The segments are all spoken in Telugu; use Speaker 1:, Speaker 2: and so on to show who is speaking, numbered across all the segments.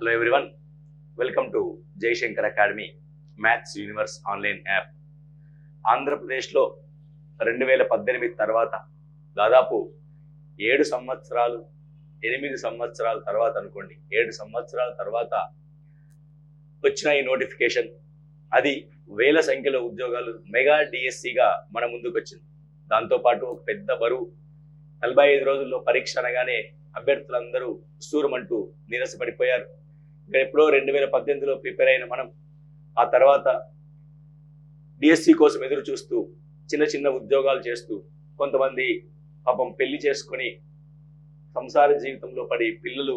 Speaker 1: Hello everyone welcome to Jayashankar academy maths universe online app ఆంధ్రప్రదేశ్లో రెండు వేల పద్దెనిమిది తర్వాత దాదాపు ఏడు సంవత్సరాలు ఎనిమిది సంవత్సరాల తర్వాత అనుకోండి ఏడు సంవత్సరాల తర్వాత వచ్చిన ఈ నోటిఫికేషన్ అది వేల సంఖ్యలో ఉద్యోగాలు మెగా డిఎస్సిగా మన ముందుకు వచ్చింది. దాంతోపాటు ఒక పెద్ద బరువు. నలభై ఐదు రోజుల్లో పరీక్ష అనగానే అభ్యర్థులందరూ సూరమంటూ నీరసపడిపోయారు ఎప్పుడో రెండు వేల పద్దెనిమిదిలో ప్రిపేర్ అయిన మనం ఆ తర్వాత డిఎస్సి కోసం ఎదురు చూస్తూ చిన్న చిన్న ఉద్యోగాలు చేస్తూ కొంతమంది పాపం పెళ్ళి చేసుకొని సంసార జీవితంలో పడి పిల్లలు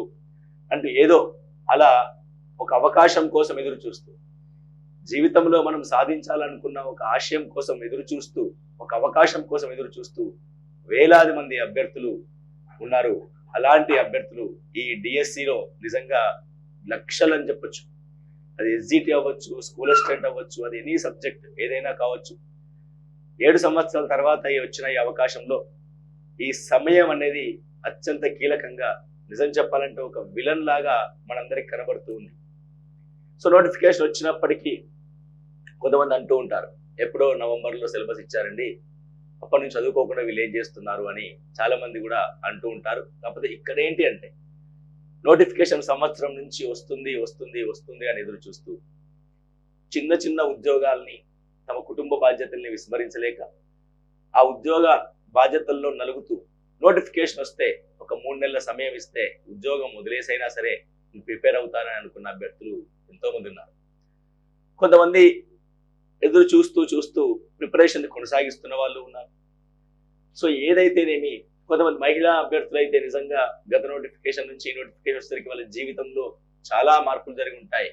Speaker 1: అంటూ ఏదో అలా ఒక అవకాశం కోసం ఎదురు చూస్తూ జీవితంలో మనం సాధించాలనుకున్న ఒక ఆశయం కోసం ఎదురు చూస్తూ ఒక అవకాశం కోసం ఎదురు చూస్తూ వేలాది మంది అభ్యర్థులు ఉన్నారు. అలాంటి అభ్యర్థులు ఈ డిఎస్సిలో నిజంగా లక్షలు అని చెప్పొచ్చు. అది ఎస్జిటి అవ్వచ్చు స్కూల్ అసిస్టెంట్ అవ్వచ్చు అది ఎనీ సబ్జెక్ట్ ఏదైనా కావచ్చు. ఏడు సంవత్సరాల తర్వాత వచ్చిన ఈ అవకాశంలో ఈ సమయం అనేది అత్యంత కీలకంగా నిజం చెప్పాలంటే ఒక విలన్ లాగా మనందరికి కనబడుతూ ఉంది. సో నోటిఫికేషన్ వచ్చినప్పటికీ కొంతమంది అంటూ ఉంటారు ఎప్పుడో నవంబర్లో సిలబస్ ఇచ్చారండి అప్పటి నుంచి చదువుకోకుండా వీళ్ళు ఏం చేస్తున్నారు అని చాలా మంది కూడా అంటూ ఉంటారు. కాకపోతే ఇక్కడ ఏంటి అంటే నోటిఫికేషన్ సంవత్సరం నుంచి వస్తుంది వస్తుంది వస్తుంది అని ఎదురు చూస్తూ చిన్న చిన్న ఉద్యోగాల్ని తమ కుటుంబ బాధ్యతల్ని విస్మరించలేక ఆ ఉద్యోగ బాధ్యతల్లో నలుగుతూ నోటిఫికేషన్ వస్తే ఒక మూడు నెలల సమయం ఇస్తే ఉద్యోగం వదిలేసైనా సరే ప్రిపేర్ అవుతానని అనుకున్న అభ్యర్థులు ఎంతోమంది ఉన్నారు. కొంతమంది ఎదురు చూస్తూ చూస్తూ ప్రిపరేషన్ కొనసాగిస్తున్న వాళ్ళు ఉన్నారు. సో ఏదైతేనేమి కొంతమంది మహిళా అభ్యర్థులు అయితే నిజంగా గత నోటిఫికేషన్ నుంచి ఈ నోటిఫికేషన్ వచ్చేసరికి వాళ్ళ జీవితంలో చాలా మార్పులు జరిగి ఉంటాయి.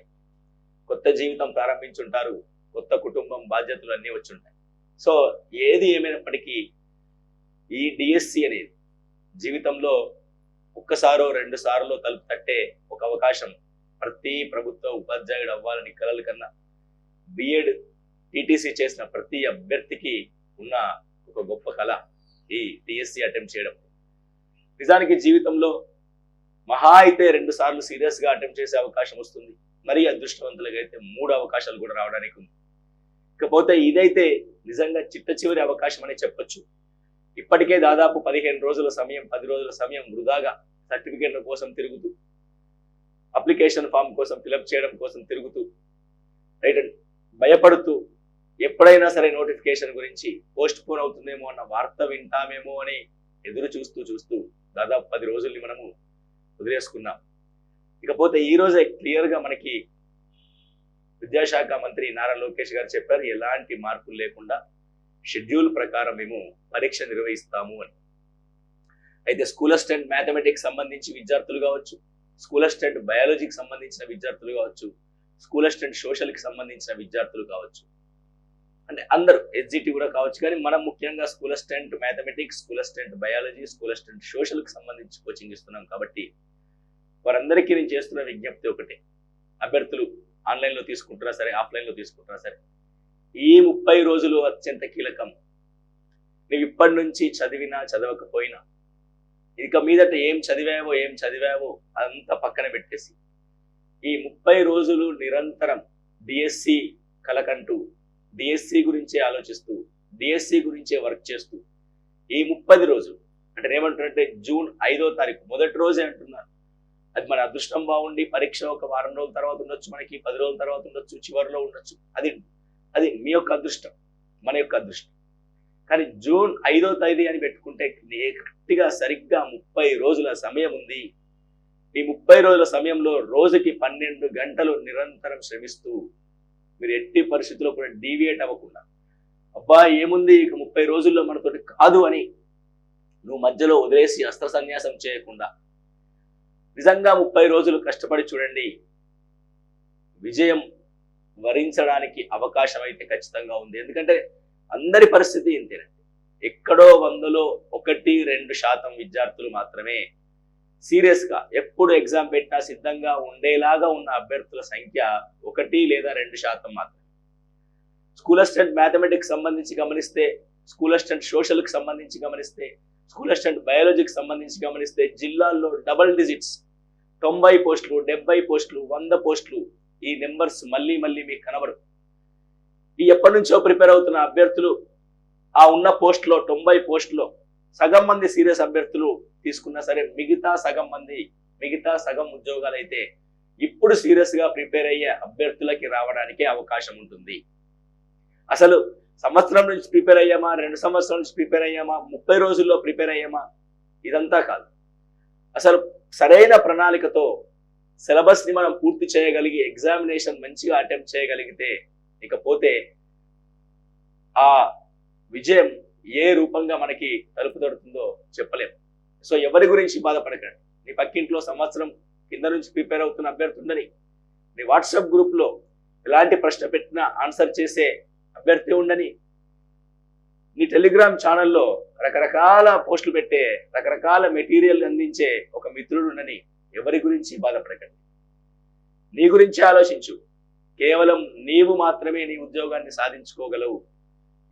Speaker 1: కొత్త జీవితం ప్రారంభించుంటారు. కొత్త కుటుంబం బాధ్యతలు అన్నీ వచ్చి ఉంటాయి. సో ఏది ఏమైనప్పటికీ ఈ డిఎస్సి అనేది జీవితంలో ఒక్కసారో రెండు సార్లు తలుపు తట్టే ఒక అవకాశం. ప్రతి ప్రభుత్వ ఉపాధ్యాయుడు అవ్వాలని కలలు కన్నా బిఎడ్ టీటీసీ చేసిన ప్రతి అభ్యర్థికి ఉన్న ఒక గొప్ప కళ. ఈ టిఎస్సి అటెంప్ట్ చేయడం. నిజానికి జీవితంలో మహా అయితే రెండు సార్లు సీరియస్గా అటెంప్ట్ చేసే అవకాశం వస్తుంది. మరీ అదృష్టవంతులుగా అయితే మూడు అవకాశాలు కూడా రావడానికి ఉంది. ఇకపోతే ఇదైతే నిజంగా చిట్ట చివరి అవకాశం అని చెప్పొచ్చు. ఇప్పటికే దాదాపు పదిహేను రోజుల సమయం పది రోజుల సమయం వృధాగా సర్టిఫికేట్ల కోసం తిరుగుతూ అప్లికేషన్ ఫామ్ కోసం ఫిలప్ చేయడం కోసం తిరుగుతూ రైట్ భయపడుతూ ఎప్పుడైనా సరే నోటిఫికేషన్ గురించి పోస్ట్ పోన్ అవుతుందేమో అన్న వార్త వింటామేమో అని ఎదురు చూస్తూ చూస్తూ దాదాపు పది రోజుల్ని మనము వదిలేసుకున్నాం. ఇకపోతే ఈ రోజే క్లియర్గా మనకి విద్యాశాఖ మంత్రి నారా లోకేష్ గారు చెప్పారు ఎలాంటి మార్పులు లేకుండా షెడ్యూల్ ప్రకారం మేము పరీక్ష నిర్వహిస్తాము అని. అయితే స్కూల్ అసిస్టెంట్ మ్యాథమెటిక్స్ సంబంధించి విద్యార్థులు కావచ్చు స్కూల్ అసిస్టెంట్ బయాలజీకి సంబంధించిన విద్యార్థులు కావచ్చు స్కూల్ అసిస్టెంట్ సోషల్కి సంబంధించిన విద్యార్థులు కావచ్చు అంటే అందరూ ఎస్జిటి కూడా కావచ్చు కానీ మనం ముఖ్యంగా school assistant mathematics school assistant biology school assistant సోషల్కి సంబంధించి కోచింగ్ ఇస్తున్నాం కాబట్టి వారందరికీ నేను చేస్తున్న విజ్ఞప్తి ఒకటే. అభ్యర్థులు ఆన్లైన్లో తీసుకుంటున్నా సరే ఆఫ్లైన్లో తీసుకుంటున్నా సరే ఈ ముప్పై రోజులు అత్యంత కీలకం. నువ్వు ఇప్పటి నుంచి చదివినా చదవకపోయినా ఇక మీదట ఏం చదివావో ఏం చదివావో అంతా పక్కన పెట్టేసి ఈ ముప్పై రోజులు నిరంతరం డిఎస్సి కలకంటూ డిఎస్సి గురించే ఆలోచిస్తూ డిఎస్సి గురించే వర్క్ చేస్తూ ఈ ముప్పది రోజులు అంటే ఏమంటారంటే జూన్ ఐదో తారీఖు మొదటి రోజే అంటున్నారు అది మన అదృష్టం బాగుండి పరీక్ష ఒక వారం రోజుల తర్వాత ఉండొచ్చు మనకి పది రోజుల తర్వాత ఉండొచ్చు చివరిలో ఉండొచ్చు. అది అది మీ యొక్క అదృష్టం మన యొక్క అదృష్టం. కానీ జూన్ ఐదో తేదీ అని పెట్టుకుంటే కరెక్ట్గా సరిగ్గా ముప్పై రోజుల సమయం ఉంది. ఈ ముప్పై రోజుల సమయంలో రోజుకి పన్నెండు గంటలు నిరంతరం శ్రమిస్తూ మీరు ఎట్టి పరిస్థితుల్లో కూడా డీవియేట్ అవ్వకుండా అబ్బా ఏముంది ఇక ముప్పై రోజుల్లో మనతోటి కాదు అని నువ్వు మధ్యలో వదిలేసి అస్త్ర సన్యాసం చేయకుండా నిజంగా ముప్పై రోజులు కష్టపడి చూడండి విజయం వరించడానికి అవకాశం అయితే ఖచ్చితంగా ఉంది. ఎందుకంటే అందరి పరిస్థితి ఇంతేనండి. ఎక్కడో వందలో ఒకటి రెండు శాతం విద్యార్థులు మాత్రమే సీరియస్గా ఎప్పుడు ఎగ్జామ్ పెట్టినా సిద్ధంగా ఉండేలాగా ఉన్న అభ్యర్థుల సంఖ్య ఒకటి లేదా రెండు శాతం మాత్రమే. స్కూల్ అసిస్టెంట్ మ్యాథమెటిక్స్ సంబంధించి గమనిస్తే స్కూల్ అసిస్టెంట్ సోషల్కి సంబంధించి గమనిస్తే స్కూల్ అసిస్టెంట్ బయాలజీకి సంబంధించి గమనిస్తే జిల్లాల్లో డబల్ డిజిట్స్ తొంభై పోస్టులు డెబ్బై పోస్టులు వంద పోస్టులు ఈ నెంబర్స్ మళ్ళీ మళ్ళీ మీకు కనబడు ఈ ఎప్పటి నుంచో ప్రిపేర్ అవుతున్న అభ్యర్థులు ఆ ఉన్న పోస్టులో తొంభై పోస్టులో సగం మంది సీరియస్ అభ్యర్థులు తీసుకున్నా సరే మిగతా సగం మంది మిగతా సగం ఉద్యోగాలు అయితే ఇప్పుడు సీరియస్గా ప్రిపేర్ అయ్యే అభ్యర్థులకి రావడానికి అవకాశం ఉంటుంది. అసలు సంవత్సరం నుంచి ప్రిపేర్ అయ్యామా? రెండు సంవత్సరాల నుంచి ప్రిపేర్ అయ్యామా? ముప్పై రోజుల్లో ప్రిపేర్ అయ్యామా? ఇదంతా కాదు. అసలు సరైన ప్రణాళికతో సిలబస్ని మనం పూర్తి చేయగలిగి ఎగ్జామినేషన్ మంచిగా అటెంప్ట్ చేయగలిగితే ఇకపోతే ఆ విజయం ఏ రూపంగా మనకి తలుపు తడుతుందో చెప్పలేము. సో ఎవరి గురించి బాధపడకండి. నీ పక్కింట్లో సంవత్సరం కింద నుంచి ప్రిపేర్ అవుతున్న అభ్యర్థి ఉందని నీ వాట్సాప్ గ్రూప్లో ఎలాంటి ప్రశ్న పెట్టినా ఆన్సర్ చేసే అభ్యర్థి ఉండని నీ టెలిగ్రామ్ ఛానల్లో రకరకాల పోస్టులు పెట్టే రకరకాల మెటీరియల్ అందించే ఒక మిత్రుడు ఉండని ఎవరి గురించి బాధపడకండి. నీ గురించి ఆలోచించు. కేవలం నీవు మాత్రమే నీ ఉద్యోగాన్ని సాధించుకోగలవు.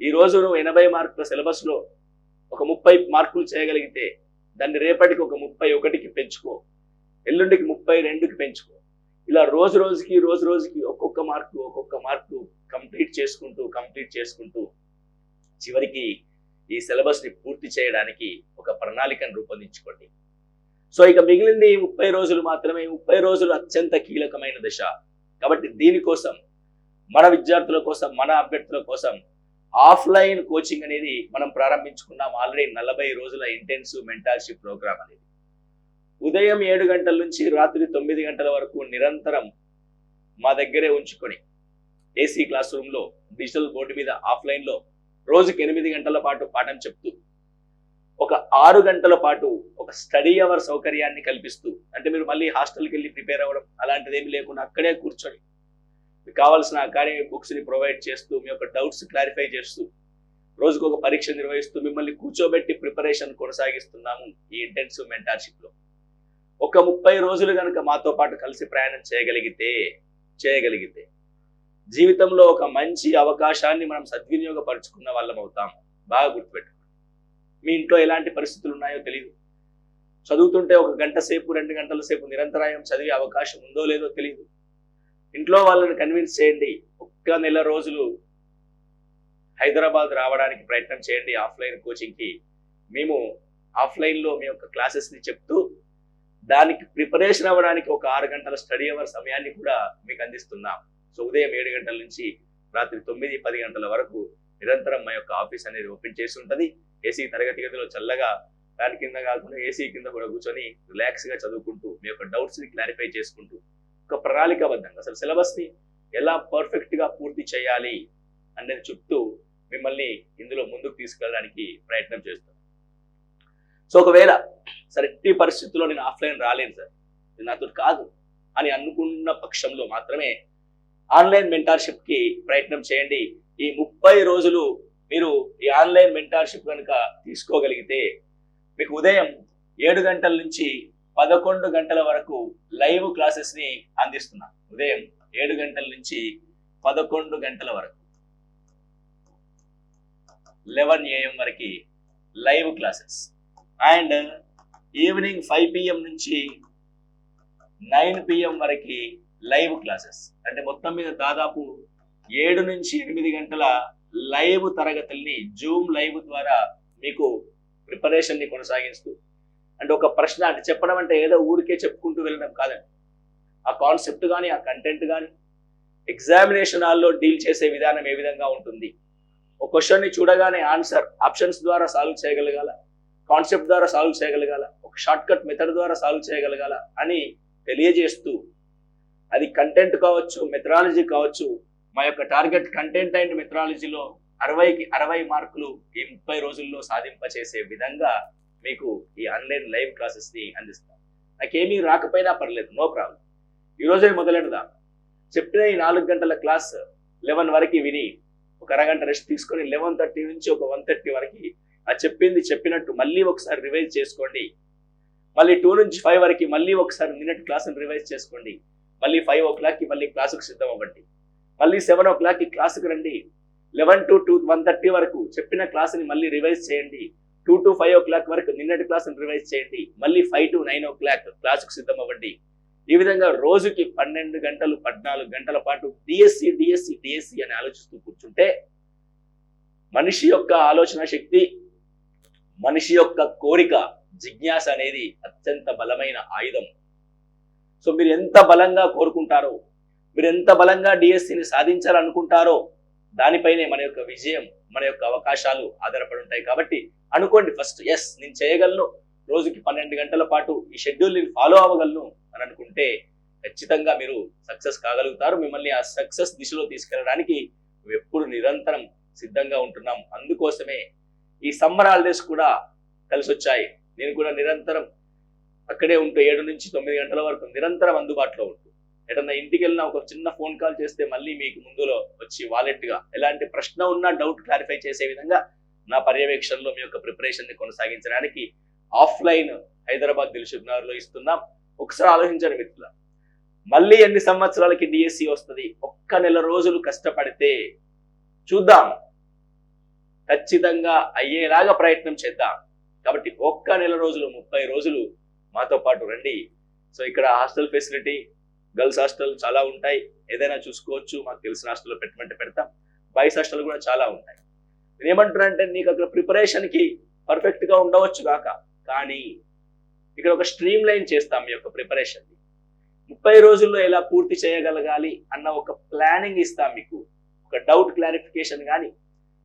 Speaker 1: ఈ రోజు నువ్వు ఎనభై మార్కుల సిలబస్లో ఒక ముప్పై మార్కులు చేయగలిగితే దాన్ని రేపటికి ఒక ముప్పై ఒకటికి పెంచుకో. ఎల్లుండికి ముప్పై రెండుకి పెంచుకో. ఇలా రోజు రోజుకి రోజు రోజుకి ఒక్కొక్క మార్కు ఒక్కొక్క మార్కు కంప్లీట్ చేసుకుంటూ కంప్లీట్ చేసుకుంటూ చివరికి ఈ సిలబస్ని పూర్తి చేయడానికి ఒక ప్రణాళికను రూపొందించుకోండి. సో ఇక మిగిలింది ముప్పై రోజులు మాత్రమే. ముప్పై రోజులు అత్యంత కీలకమైన దశ. కాబట్టి దీనికోసం మన విద్యార్థుల కోసం మన అభ్యర్థుల కోసం ఆఫ్లైన్ కోచింగ్ అనేది మనం ప్రారంభించుకున్నాం ఆల్రెడీ నలభై రోజుల ఇంటెన్సివ్ మెంటార్షిప్ ప్రోగ్రామ్ అనేది. ఉదయం ఏడు గంటల నుంచి రాత్రి తొమ్మిది గంటల వరకు నిరంతరం మా దగ్గరే ఉంచుకొని ఏసీ క్లాస్ రూమ్లో డిజిటల్ బోర్డు మీద ఆఫ్లైన్లో రోజుకి ఎనిమిది గంటల పాటు పాఠం చెప్తూ ఒక ఆరు గంటల పాటు ఒక స్టడీ అవర్ సౌకర్యాన్ని కల్పిస్తూ అంటే మీరు మళ్ళీ హాస్టల్కి వెళ్ళి ప్రిపేర్ అవ్వడం అలాంటిది ఏమి లేకుండా అక్కడే కూర్చొని మీకు కావాల్సిన అకాడమీ బుక్స్ని ప్రొవైడ్ చేస్తూ మీ యొక్క డౌట్స్ క్లారిఫై చేస్తూ రోజుకు ఒక పరీక్ష నిర్వహిస్తూ మిమ్మల్ని కూర్చోబెట్టి ప్రిపరేషన్ కొనసాగిస్తున్నాము ఈ ఇంటెన్సివ్ మెంటార్షిప్లో ఒక ముప్పై రోజులు కనుక మాతో పాటు కలిసి ప్రయాణం చేయగలిగితే చేయగలిగితే జీవితంలో ఒక మంచి అవకాశాన్ని మనం సద్వినియోగపరుచుకున్న వాళ్ళం అవుతాం. బాగా గుర్తుపెట్టుకోండి. మీ ఇంట్లో ఎలాంటి పరిస్థితులు ఉన్నాయో తెలియదు చదువుతుంటే ఒక గంట సేపు రెండు గంటల సేపు నిరంతరాయం చదివే అవకాశం ఉందో లేదో తెలియదు ఇంట్లో వాళ్ళని కన్విన్స్ చేయండి. ఒక్క నెల రోజులు హైదరాబాద్ రావడానికి ప్రయత్నం చేయండి ఆఫ్లైన్ కోచింగ్కి. మేము ఆఫ్లైన్లో మీ యొక్క క్లాసెస్ని చెప్తూ దానికి ప్రిపరేషన్ అవ్వడానికి ఒక ఆరు గంటల స్టడీ అవర్ సమయాన్ని కూడా మీకు అందిస్తున్నాం. సో ఉదయం ఏడు గంటల నుంచి రాత్రి తొమ్మిది పది గంటల వరకు నిరంతరం మా యొక్క ఆఫీస్ అనేది ఓపెన్ చేసి ఉంటుంది. ఏసీ తరగతి గదిలో చల్లగా ఫ్యాన్ కింద కాకుండా ఏసీ కింద కూడా కూర్చొని రిలాక్స్గా చదువుకుంటూ మీ యొక్క డౌట్స్ని క్లారిఫై చేసుకుంటూ ఒక ప్రణాళికాబద్ధంగా అసలు సిలబస్ని ఎలా పర్ఫెక్ట్గా పూర్తి చేయాలి అనేది చుట్టూ మిమ్మల్ని ఇందులో ముందుకు తీసుకెళ్ళడానికి ప్రయత్నం చేస్తాం. సో ఒకవేళ సరే ఎట్టి పరిస్థితుల్లో నేను ఆఫ్లైన్ రాలేను సార్. నేను నాతో కాదు అని అనుకున్న పక్షంలో మాత్రమే ఆన్లైన్ మెంటార్షిప్కి ప్రయత్నం చేయండి. ఈ ముప్పై రోజులు మీరు ఈ ఆన్లైన్ మెంటార్షిప్ కనుక తీసుకోగలిగితే మీకు ఉదయం ఏడు గంటల నుంచి పదకొండు గంటల వరకు లైవ్ క్లాసెస్ని అందిస్తున్నాం. ఉదయం ఏడు గంటల నుంచి పదకొండు గంటల వరకు. లెవెన్ ఏఎం వరకు live classes. And evening five PM నుంచి నైన్ పిఎం వరకు లైవ్ క్లాసెస్. అంటే మొత్తం మీద దాదాపు ఏడు నుంచి ఎనిమిది గంటల లైవ్ తరగతుల్ని జూమ్ లైవ్ ద్వారా మీకు ప్రిపరేషన్ని కొనసాగిస్తూ అంటే ఒక ప్రశ్న అంటే చెప్పడం అంటే ఏదో ఊరికే చెప్పుకుంటూ వెళ్ళడం కాదండి. ఆ కాన్సెప్ట్ కానీ ఆ కంటెంట్ కానీ ఎగ్జామినేషన్ హాల్లో డీల్ చేసే విధానం ఏ విధంగా ఉంటుంది? ఒక క్వశ్చన్ని చూడగానే ఆన్సర్ ఆప్షన్స్ ద్వారా సాల్వ్ చేయగలగాల? కాన్సెప్ట్ ద్వారా సాల్వ్ చేయగలగాల? ఒక షార్ట్ కట్ మెథడ్ ద్వారా సాల్వ్ చేయగలగాల? అని తెలియజేస్తూ అది కంటెంట్ కావచ్చు మెథడాలజీ కావచ్చు మా యొక్క టార్గెట్ కంటెంట్ అండ్ మెథడాలజీలో అరవైకి అరవై మార్కులు ఈ ముప్పై రోజుల్లో సాధింపచేసే విధంగా మీకు ఈ ఆన్లైన్ లైవ్ క్లాసెస్ని అందిస్తాం. నాకేమీ రాకపోయినా పర్లేదు నో ప్రాబ్లం. ఈ రోజే మొదలెడదాం. చెప్పిన ఈ నాలుగు గంటల క్లాస్ లెవెన్ వరకు విని ఒక అరగంట రెస్ట్ తీసుకొని లెవెన్ థర్టీ నుంచి ఒక వన్ థర్టీ వరకు ఆ చెప్పింది చెప్పినట్టు మళ్ళీ ఒకసారి రివైజ్ చేసుకోండి. మళ్ళీ టూ నుంచి ఫైవ్ వరకు మళ్ళీ ఒకసారి మినిట్ క్లాస్ని రివైజ్ చేసుకోండి. మళ్ళీ ఫైవ్ ఓ క్లాక్కి మళ్ళీ క్లాసుకు సిద్ధం అవ్వండి. మళ్ళీ సెవెన్ ఓ క్లాక్కి క్లాసుకు రండి. Eleven to two one thirty వరకు చెప్పిన క్లాస్ని మళ్ళీ రివైజ్ చేయండి. Two to five o'clock వరకు నిన్నటి క్లాస్ని రివైజ్ చేయండి. మళ్ళీ five to nine o'clock క్లాసుకు సిద్ధం అవ్వండి ఈ విధంగా రోజుకి పన్నెండు గంటలు పద్నాలుగు గంటల పాటు డిఎస్సి డిఎస్సి డిఎస్సి అని ఆలోచిస్తూ కూర్చుంటే మనిషి యొక్క ఆలోచన శక్తి మనిషి యొక్క కోరిక జిజ్ఞాస అనేది అత్యంత బలమైన ఆయుధం. సో మీరు ఎంత బలంగా కోరుకుంటారో మీరు ఎంత బలంగా డిఎస్సిని సాధించాలనుకుంటారో దానిపైనే మన యొక్క విజయం మన యొక్క అవకాశాలు ఆధారపడి ఉంటాయి. కాబట్టి అనుకోండి ఫస్ట్ ఎస్ నేను చేయగలను. రోజుకి పన్నెండు గంటల పాటు ఈ షెడ్యూల్ నేను ఫాలో అవ్వగలను అని అనుకుంటే ఖచ్చితంగా మీరు సక్సెస్ కాగలుగుతారు. మిమ్మల్ని ఆ సక్సెస్ దిశలో తీసుకెళ్ళడానికి ఎప్పుడు నిరంతరం సిద్ధంగా ఉంటున్నాం. అందుకోసమే ఈ సమ్మర్ హాలిడేస్ కూడా కలిసి వచ్చాయి నేను కూడా నిరంతరం అక్కడే ఉంటూ ఏడు నుంచి తొమ్మిది గంటల వరకు నిరంతరం అందుబాటులో ఉంటూ ఎటన్నా ఇంటికి వెళ్ళినా ఒక చిన్న ఫోన్ కాల్ చేస్తే మళ్ళీ మీకు ముందులో వచ్చి వాలెట్గా ఎలాంటి ప్రశ్న ఉన్నా డౌట్ క్లారిఫై చేసే విధంగా నా పర్యవేక్షణలో మీ యొక్క ప్రిపరేషన్ని కొనసాగించడానికి ఆఫ్లైన్ హైదరాబాద్ దిల్సుఖ్నగర్లో ఇస్తున్నాం. ఒకసారి ఆలోచించండి మిత్రుల. మళ్ళీ ఎన్ని సంవత్సరాలకి డిఎస్సి వస్తుంది? ఒక్క నెల రోజులు కష్టపడితే చూద్దాం. ఖచ్చితంగా అయ్యేలాగా ప్రయత్నం చేద్దాం. కాబట్టి ఒక్క నెల రోజులు ముప్పై రోజులు మాతో పాటు రండి. సో ఇక్కడ హాస్టల్ ఫెసిలిటీ గర్ల్స్ హాస్టల్ చాలా ఉంటాయి. ఏదైనా చూసుకోవచ్చు. మాకు తెలిసిన హాస్టల్లో పెట్టమంటే పెడతాం. బాయ్స్ హాస్టల్ కూడా చాలా ఉంటాయి. నేను ఏమంటున్నానంటే నీకు అక్కడ ప్రిపరేషన్కి పర్ఫెక్ట్గా ఉండవచ్చు కాక కానీ ఇక్కడ ఒక స్ట్రీమ్ లైన్ చేస్తాం మీ యొక్క ప్రిపరేషన్ని ముప్పై రోజుల్లో ఎలా పూర్తి చేయగలగాలి అన్న ఒక ప్లానింగ్ ఇస్తాం మీకు. ఒక డౌట్ క్లారిఫికేషన్ కానీ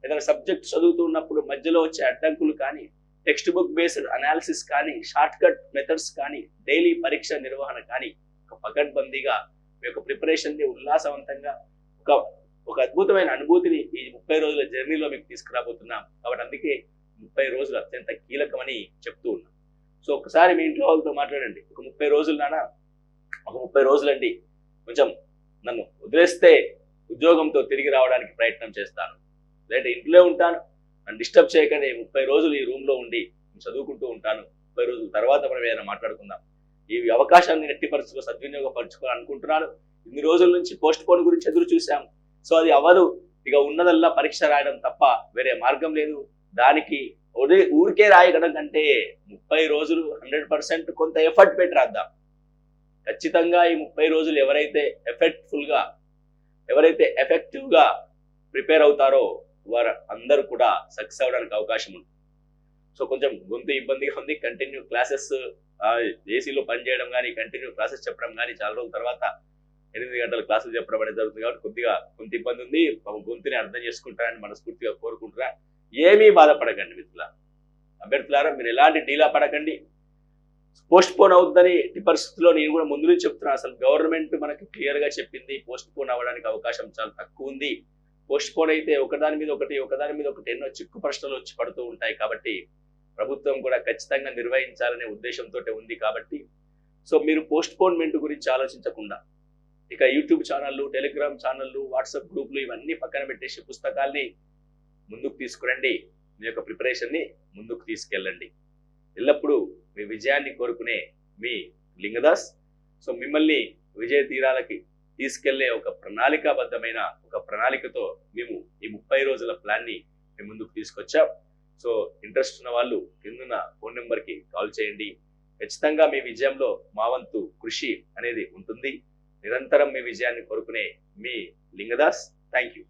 Speaker 1: ఏదైనా సబ్జెక్ట్ చదువుతున్నప్పుడు మధ్యలో వచ్చే అడ్డంకులు కానీ టెక్స్ట్ బుక్ బేస్డ్ అనాలిసిస్ కానీ షార్ట్ కట్ మెథడ్స్ కానీ డైలీ పరీక్ష నిర్వహణ కానీ ఒక పకడ్బందీగా మీ యొక్క ప్రిపరేషన్ని ఉల్లాసవంతంగా ఒక ఒక అద్భుతమైన అనుభూతిని ఈ ముప్పై రోజుల జర్నీలో మీకు తీసుకురాబోతున్నాం. కాబట్టి అందుకే ముప్పై రోజులు అత్యంత కీలకమని చెప్తూ ఉన్నాం. సో ఒకసారి మీ ఇంట్లో వాళ్ళతో మాట్లాడండి. ఒక ముప్పై రోజులు నాన్న ఒక ముప్పై రోజులండి. కొంచెం నన్ను వదిలేస్తే ఉద్యోగంతో తిరిగి రావడానికి ప్రయత్నం చేస్తాను. లేదంటే ఇంట్లో ఉంటాను. నన్ను డిస్టర్బ్ చేయకండి. ముప్పై రోజులు ఈ రూమ్లో ఉండి నేను చదువుకుంటూ ఉంటాను. ముప్పై రోజుల తర్వాత మనం ఏదైనా మాట్లాడుకుందాం. ఈ అవకాశాన్ని ఎట్టి పరిస్థితుల్లో సద్వినియోగపరచుకోవాలనుకుంటున్నాను ఇన్ని రోజుల నుంచి పోస్ట్ పోన్ గురించి ఎదురు చూసాం సో అది అవ్వదు. ఇక ఉన్నదల్లా పరీక్ష రాయడం తప్ప వేరే మార్గం లేదు. దానికి ఒరే ఊరికే రాయగడం కంటే ముప్పై రోజులు హండ్రెడ్ పర్సెంట్ కొంత ఎఫర్ట్ పెట్టి రాద్దాం. ఖచ్చితంగా ఈ ముప్పై రోజులు ఎవరైతే ఎఫెక్ట్ఫుల్గా ఎవరైతే ఎఫెక్టివ్గా ప్రిపేర్ అవుతారో వారు అందరూ కూడా సక్సెస్ అవడానికి అవకాశం ఉంది సో కొంచెం గొంతు ఇబ్బందిగా ఉంది. కంటిన్యూ క్లాసెస్ ఏసీలో పనిచేయడం కానీ కంటిన్యూ క్లాసెస్ చెప్పడం కానీ చాలా రోజుల తర్వాత ఎనిమిది గంటల క్లాసులు చెప్పడం అనేది జరుగుతుంది కాబట్టి కొద్దిగా కొంత ఇబ్బంది ఉంది. గొంతుని అర్థం చేసుకుంటారని మనస్ఫూర్తిగా కోరుకుంటున్నా. ఏమీ బాధపడకండి మిత్రుల అభ్యర్థులారా మీరు ఎలాంటి డీలా పడకండి. పోస్ట్ పోన్ అవుద్దని ఈ పరిస్థితిలో నేను కూడా ముందు నుంచి చెప్తున్నాను అసలు గవర్నమెంట్ మనకి క్లియర్గా చెప్పింది పోస్ట్ పోన్ అవ్వడానికి అవకాశం చాలా తక్కువ ఉంది. పోస్ట్ పోన్ అయితే ఒకదాని మీద ఒకటి ఒకదాని మీద ఒకటి ఎన్నో చిక్కు ప్రశ్నలు వచ్చి పడుతూ ఉంటాయి కాబట్టి ప్రభుత్వం కూడా ఖచ్చితంగా నిర్వహించాలనే ఉద్దేశంతో ఉంది కాబట్టి సో మీరు పోస్ట్ పోన్మెంట్ గురించి ఆలోచించకుండా ఇక యూట్యూబ్ ఛానళ్ళు టెలిగ్రామ్ ఛానళ్ళు వాట్సాప్ గ్రూపులు ఇవన్నీ పక్కన పెట్టేసి పుస్తకాల్ని ముందుకు తీసుకురండి. మీ యొక్క ప్రిపరేషన్ని ముందుకు తీసుకెళ్ళండి. ఎల్లప్పుడూ మీ విజయాన్ని కోరుకునే మీ లింగదాస్ సో మిమ్మల్ని విజయ తీరాలకి తీసుకెళ్ళే ఒక ప్రణాళికాబద్ధమైన ఒక ప్రణాళికతో మేము ఈ ముప్పై రోజుల ప్లాన్ని మేము ముందుకు తీసుకొచ్చాం. సో ఇంట్రెస్ట్ ఉన్న వాళ్ళు కిందున్న ఫోన్ నెంబర్కి కాల్ చేయండి. ఖచ్చితంగా మీ విజయంలో మా వంతు కృషి అనేది ఉంటుంది. నిరంతరం మీ విజయాన్ని కోరుకునే మీ లింగదాస్. Thank you